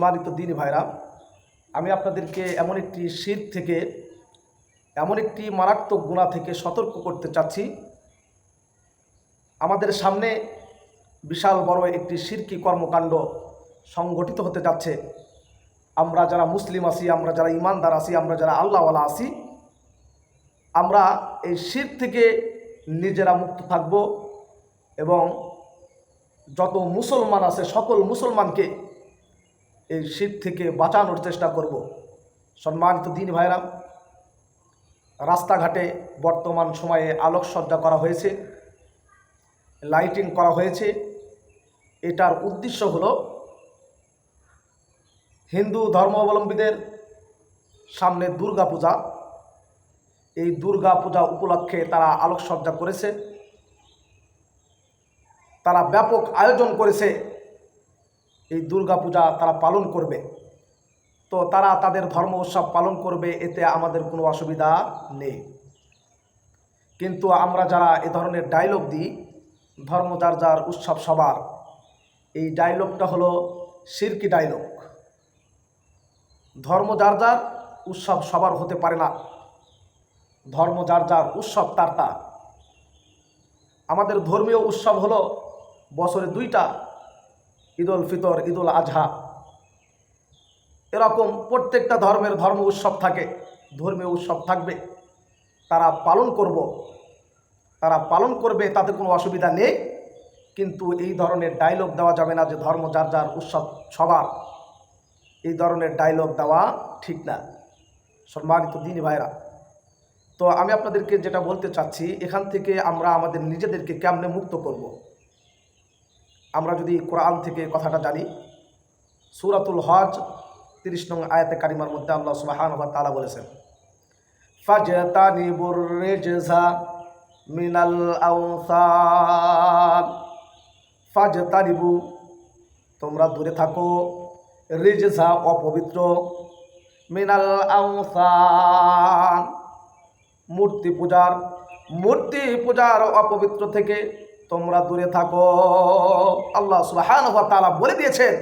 সম্মানিত দিন ভাইরা, আমি আপনাদেরকে এমন একটি শীত থেকে, এমন একটি মারাত্মক গুণা থেকে সতর্ক করতে চাচ্ছি। আমাদের সামনে বিশাল বড় একটি শিরকি কর্মকাণ্ড সংগঠিত হতে যাচ্ছে। আমরা যারা মুসলিম আছি, আমরা যারা ইমানদার আছি, আমরা যারা আল্লাহওয়ালা আছি, আমরা এই শীত থেকে নিজেরা মুক্ত থাকব এবং যত মুসলমান আছে, সকল মুসলমানকে এই শীত থেকে বাঁচানোর চেষ্টা করব। সম্মানিত দিন ভাইরা রাস্তাঘাটে বর্তমান সময়ে আলোকসজ্জা করা হয়েছে, লাইটিং করা হয়েছে। এটার উদ্দেশ্য হল হিন্দু ধর্মাবলম্বীদের সামনে দুর্গা পূজা এই দুর্গা পূজা উপলক্ষে তারা আলোকসজ্জা করেছে। তারা ব্যাপক আয়োজন করেছে। এই দুর্গা পূজা তারা পালন করবে। তো তারা তাদের ধর্ম উৎসব পালন করবে, এতে আমাদের কোনো অসুবিধা নেই। কিন্তু আমরা যারা এ ধরনের ডায়লগ দিই, ধর্ম যার যার উৎসব সবার, এই ডায়লগটা হলো সিরকি ডায়লগ ধর্ম যার যার উৎসব সবার হতে পারে না। ধর্ম যার যার উৎসব তার তার আমাদের ধর্মীয় উৎসব হলো বছরে দুইটা ঈদুল ফিতর, ঈদুল আজহা। এরকম প্রত্যেকটা ধর্মের ধর্ম উৎসব থাকে, ধর্মীয় উৎসব থাকবে। তারা পালন করব। তারা পালন করবে, তাতে কোনো অসুবিধা নেই। কিন্তু এই ধরনের ডায়লগ দেওয়া যাবে না যে ধর্ম যার যার উৎসব সবার। এই ধরনের ডায়লগ দেওয়া ঠিক না। সম্মানিত দিনী ভাইরা, তো আমি আপনাদেরকে যেটা বলতে চাচ্ছি, এখান থেকে আমরা আমাদের নিজেদেরকে কেমনে মুক্ত করব। আমরা যদি কোরআন থেকে কথাটা জানি, সুরাতুল হজ তিরিশ নং আয়াতে কারিমার মধ্যে আল্লাহ সুবাহান তালা বলেছেন, ফাজতানিবুর মিনাল আওসান। তোমরা দূরে থাকো রিজা অপবিত্র, মিনাল আওসান। মূর্তি পূজার মূর্তি পূজার অপবিত্র থেকে তোমরা দূরে থাকো। আল্লাহ সুবাহান তালা বলে দিয়েছেন,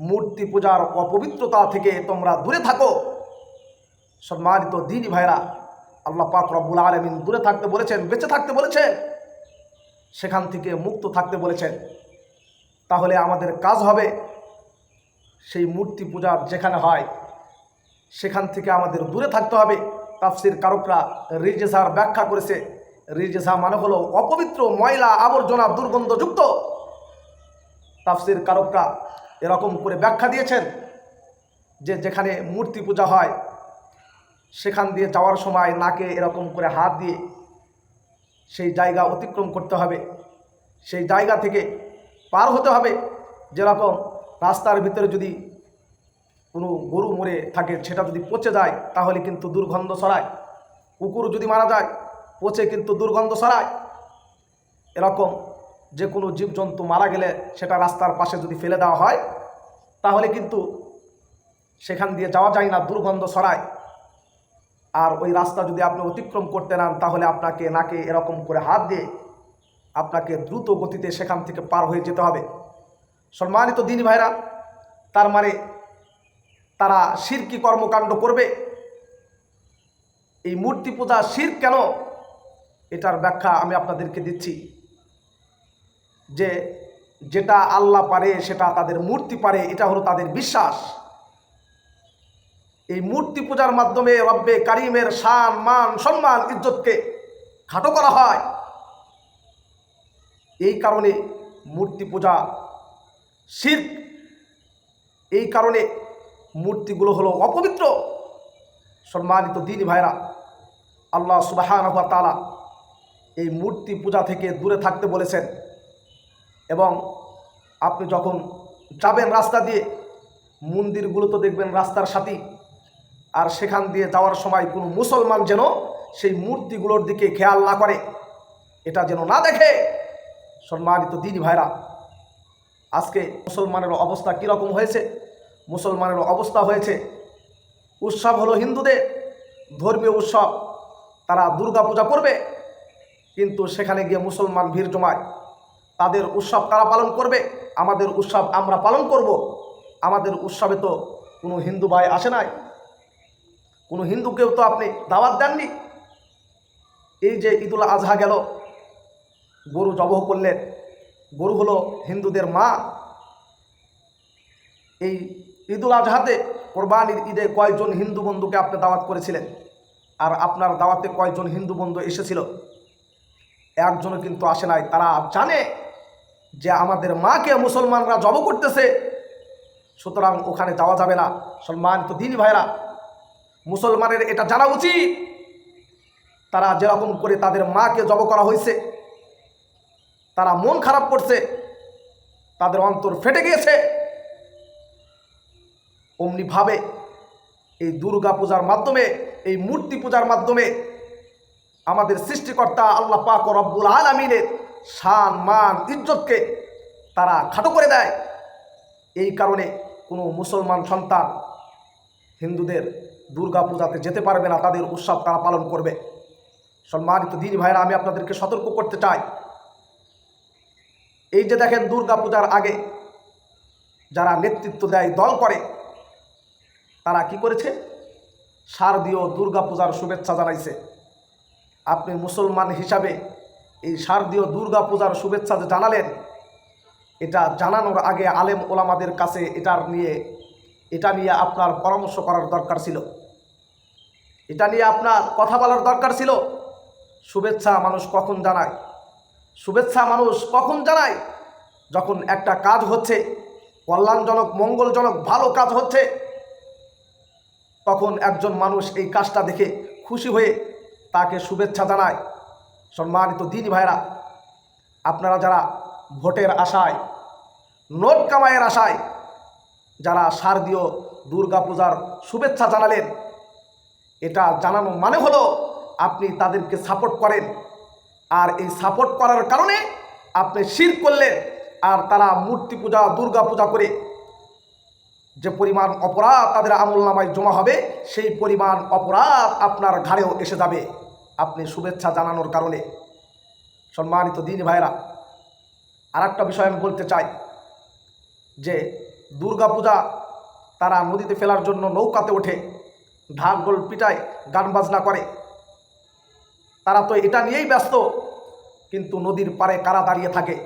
মূর্তি পূজার অপবিত্রতা থেকে তোমরা দূরে থাকো। সম্মানিত দিনী ভাইরা, আল্লাহ পাক রব্বুল আলমিন দূরে থাকতে বলেছেন, বেঁচে থাকতে বলেছেন, সেখান থেকে মুক্ত থাকতে বলেছেন। তাহলে আমাদের কাজ হবে সেই মূর্তি পূজা যেখানে হয়, সেখান থেকে আমাদের দূরে থাকতে হবে। তাফসির কারকরা রিজেসার ব্যাখ্যা করেছে রিজেসা মানে হলো অপবিত্র ময়লা আবর্জনা দুর্গন্ধযুক্ত। তাফসির কারকরা এরকম করে ব্যাখ্যা দিয়েছেন যে যেখানে মূর্তি পূজা হয়, সেখান দিয়ে যাওয়ার সময় নাকে এরকম করে হাত দিয়ে সেই জায়গা অতিক্রম করতে হবে। সেই জায়গা থেকে পার হতে হবে। যেরকম রাস্তার ভিতরে যদি কোনো গরু মরে থাকে, সেটা যদি পচে যায়, তাহলে কিন্তু দুর্গন্ধ ছড়ায়। কুকুর যদি মারা যায় পচে কিন্তু দুর্গন্ধ ছড়ায়। এরকম যে কোনো জীবজন্তু মারা গেলে সেটা রাস্তার পাশে যদি ফেলে দেওয়া হয়, তাহলে কিন্তু সেখান দিয়ে যাওয়া যায় না, দুর্গন্ধ ছড়ায়। আর ওই রাস্তা যদি আপনি অতিক্রম করতে নেন, তাহলে আপনাকে নাকে এরকম করে হাত দিয়ে আপনাকে দ্রুত গতিতে সেখান থেকে পার হয়ে যেতে হবে। সম্মানিত দিনী ভাইরা তার মানে তারা শিরকি কর্মকাণ্ড করবে? এই মূর্তি পূজা শির কেন এটার ব্যাখ্যা আমি আপনাদেরকে দিচ্ছি যে যেটা আল্লাহ পারে, সেটা তাদের মূর্তি পারে, এটা হলো তাদের বিশ্বাস। এই মূর্তি পূজার মাধ্যমে রব্বে কারিমের শান, মান, সম্মান, ইজ্জতকে খাটো করা হয়। এই কারণে মূর্তি পূজা শির এই কারণে মূর্তিগুলো হলো অপবিত্র। সম্মানিত দিন ভাইরা, আল্লাহ সুবাহান তালা এই মূর্তি পূজা থেকে দূরে থাকতে বলেছেন। এবং আপনি যখন যাবেন রাস্তা দিয়ে, মন্দিরগুলো তো দেখবেন রাস্তার সাথে আর সেখান দিয়ে যাওয়ার সময় কোনো মুসলমান যেন সেই মূর্তিগুলোর দিকে খেয়াল না করে, এটা যেন না দেখে। সম্মানিত দিনী ভাইরা, আজকে মুসলমানের অবস্থা কীরকম হয়েছে? মুসলমানের অবস্থা হয়েছে, উৎসব হলো হিন্দুদের, ধর্মীয় উৎসব, তারা দুর্গা পূজা করবে কিন্তু সেখানে গিয়ে মুসলমান ভিড় জমায়। তাদের উৎসব তারা পালন করবে? আমাদের উৎসব আমরা পালন করব। আমাদের উৎসবে তো কোনো হিন্দু ভাই আসে নাই। কোনো হিন্দুকেও তো আপনি দাওয়াত দেননি। এই যে ঈদুল আজহা গেল, গরু জবহ করলেন। গরু হলো হিন্দুদের মা। এই ঈদুল আজহাতে কোরবানির ঈদে কয়জন হিন্দু বন্ধুকে আপনি দাওয়াত করেছিলেন? আর আপনার দাওয়াতে কয়জন হিন্দু বন্ধু এসেছিল? একজনও কিন্তু আসে নাই। তারা জানে যে আমাদের মাকে মুসলমানরা জব করতেছে। সুতরাং ওখানে যাওয়া যাবে না। সম্মানিত দিনী ভাইরা, মুসলমানের এটা জানা উচিত। তারা যেরকম করে তাদের মাকে জব করা হয়েছে, তারা মন খারাপ করছে, তাদের অন্তর ফেটে গিয়েছে। অমনিভাবে এই দুর্গা পূজার মাধ্যমে, এই মূর্তি পূজার মাধ্যমে আমাদের সৃষ্টিকর্তা আল্লাহ পাক রব্বুল আলমিনের শান, মান, ইজ্জতকে তারা খাটো করে দেয়। এই কারণে কোনো মুসলমান সন্তান হিন্দুদের দুর্গা পূজাতে যেতে পারবে না, তাদের উৎসব তারা পালন করবে। সম্মানিত দিনী ভাইরা, আমি আপনাদেরকে সতর্ক করতে চাই। এই যে দেখেন দুর্গা পূজার আগে যারা নেতৃত্ব দেয়, দল করে, তারা কি করেছে? শারদীয় দুর্গা পূজার শুভেচ্ছা জানাইছে। আপনি মুসলমান হিসাবে এই শারদীয় দুর্গা পূজার শুভেচ্ছা যে জানালেন, এটা জানানোর আগে আলেম ওলামাদের কাছে এটার নিয়ে, এটা নিয়ে আপনার পরামর্শ করার দরকার ছিল। এটা নিয়ে আপনার কথা বলার দরকার ছিল। শুভেচ্ছা মানুষ কখন জানায়? শুভেচ্ছা মানুষ কখন জানায়? যখন একটা কাজ হচ্ছে, কল্যাণজনক, মঙ্গলজনক, ভালো কাজ হচ্ছে, তখন একজন মানুষ এই কাজটা দেখে খুশি হয়ে তাকে শুভেচ্ছা জানায় সম্মানিত দিন ভাইরা আপনারা যারা ভোটের আশায়, নোট কামাইয়ের আশায় যারা শারদীয় দুর্গাপূজার শুভেচ্ছা জানালেন, এটা জানানো মানে হলো আপনি তাদেরকে সাপোর্ট করেন। আর এই সাপোর্ট করার কারণে আপনি শির করলেন আর তারা মূর্তি পূজা, দুর্গা পূজা করে যে পরিমাণ অপরাধ তাদের আমল নামায় জমা হবে, সেই পরিমাণ অপরাধ আপনার ঘাড়েও এসে যাবে। আপনি শুভেচ্ছা জানানোর কারণে। সম্মানিত দিন ভাইরা আর একটা বিষয় আমি বলতে চাই যে দুর্গা পূজা তারা নদীতে ফেলার জন্য নৌকাতে ওঠে, ঢাক গোল পিটায়, গান বাজনা করে। তারা তো এটা নিয়েই ব্যস্ত, কিন্তু নদীর পারে কারা দাঁড়িয়ে থাকে?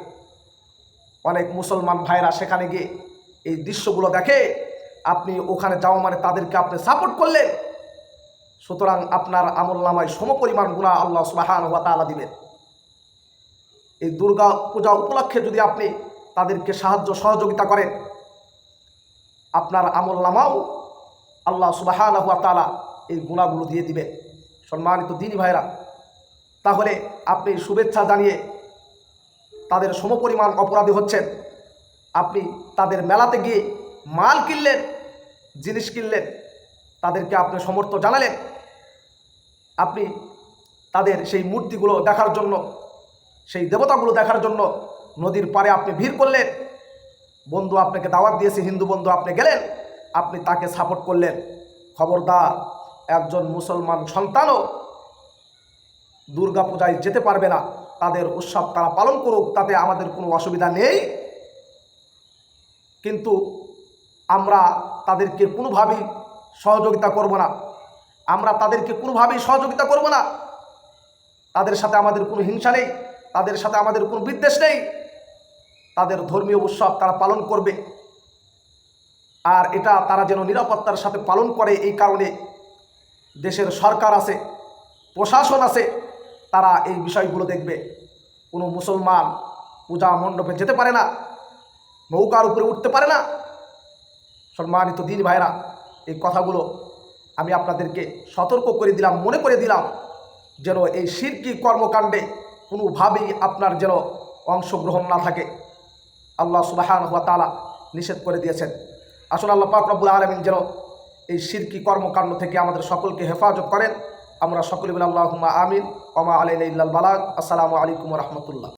অনেক মুসলমান ভাইরা সেখানে গিয়ে এই দৃশ্যগুলো দেখে, আপনি ওখানে যাওয়া মানে তাদেরকে আপনি সাপোর্ট করলেন। সুতরাং আপনার আমল নামায় সমপরিমাণ গুণা আল্লাহ সুবাহান হওয়া তালা দিবেন। এই দুর্গা পূজা উপলক্ষে যদি আপনি তাদেরকে সাহায্য সহযোগিতা করেন, আপনার আমল নামাও আল্লাহ সুবাহান হুয়া তালা এই গুণাগুলো দিয়ে দিবে সম্মানিত দিনী ভাইরা, তাহলে আপনি শুভেচ্ছা জানিয়ে তাদের সমপরিমাণ অপরাধী হচ্ছেন। আপনি তাদের মেলাতে গিয়ে মাল কিনলেন, জিনিস কিনলেন, তাদেরকে আপনি সমর্থ জানালেন আপনি তাদের সেই মূর্তিগুলো দেখার জন্য, সেই দেবতাগুলো দেখার জন্য নদীর পাড়ে আপনি ভিড় করলেন। বন্ধু আপনাকে দাওয়াত দিয়েছে, হিন্দু বন্ধু আপনি গেলেন, আপনি তাকে সাপোর্ট করলেন। খবরদার, একজন মুসলমান সন্তানও দুর্গা পূজায় যেতে পারবে না। তাদের উৎসব তারা পালন করুক, তাতে আমাদের কোনো অসুবিধা নেই। কিন্তু আমরা তাদেরকে কোনোভাবেই সহযোগিতা করব না। আমরা তাদেরকে কোনোভাবেই সহযোগিতা করব না। তাদের সাথে আমাদের কোনো হিংসা নেই, তাদের সাথে আমাদের কোনো বিদ্বেষ নেই। তাদের ধর্মীয় উৎসব তারা পালন করবে। আর এটা তারা যেন নিরাপত্তার সাথে পালন করে এই কারণে দেশের সরকার আছে, প্রশাসন আছে, তারা এই বিষয়গুলো দেখবে। কোনো মুসলমান পূজা মণ্ডপে যেতে পারে না, নৌকার উপরে উঠতে পারে না। সম্মানিত দিন ভাইরা এই কথাগুলো আমি আপনাদেরকে সতর্ক করে দিলাম, মনে করে দিলাম যেন এই শিরকি কর্মকাণ্ডে কোনোভাবেই আপনার যেন অংশগ্রহণ না থাকে। আল্লাহ সুবাহান হুয়া তালা নিষেধ করে দিয়েছেন। আসলে আল্লাহ পাক রব্বুল আলমিন যেন এই শিরকি কর্মকাণ্ড থেকে আমাদের সকলকে হেফাজত করেন। আমরা সকলে বলে আল্লাহ আমিন ওমা আলাইন ইল্লাল বালাগ। আসসালামু আলাইকুম রহমতুল্লাহ।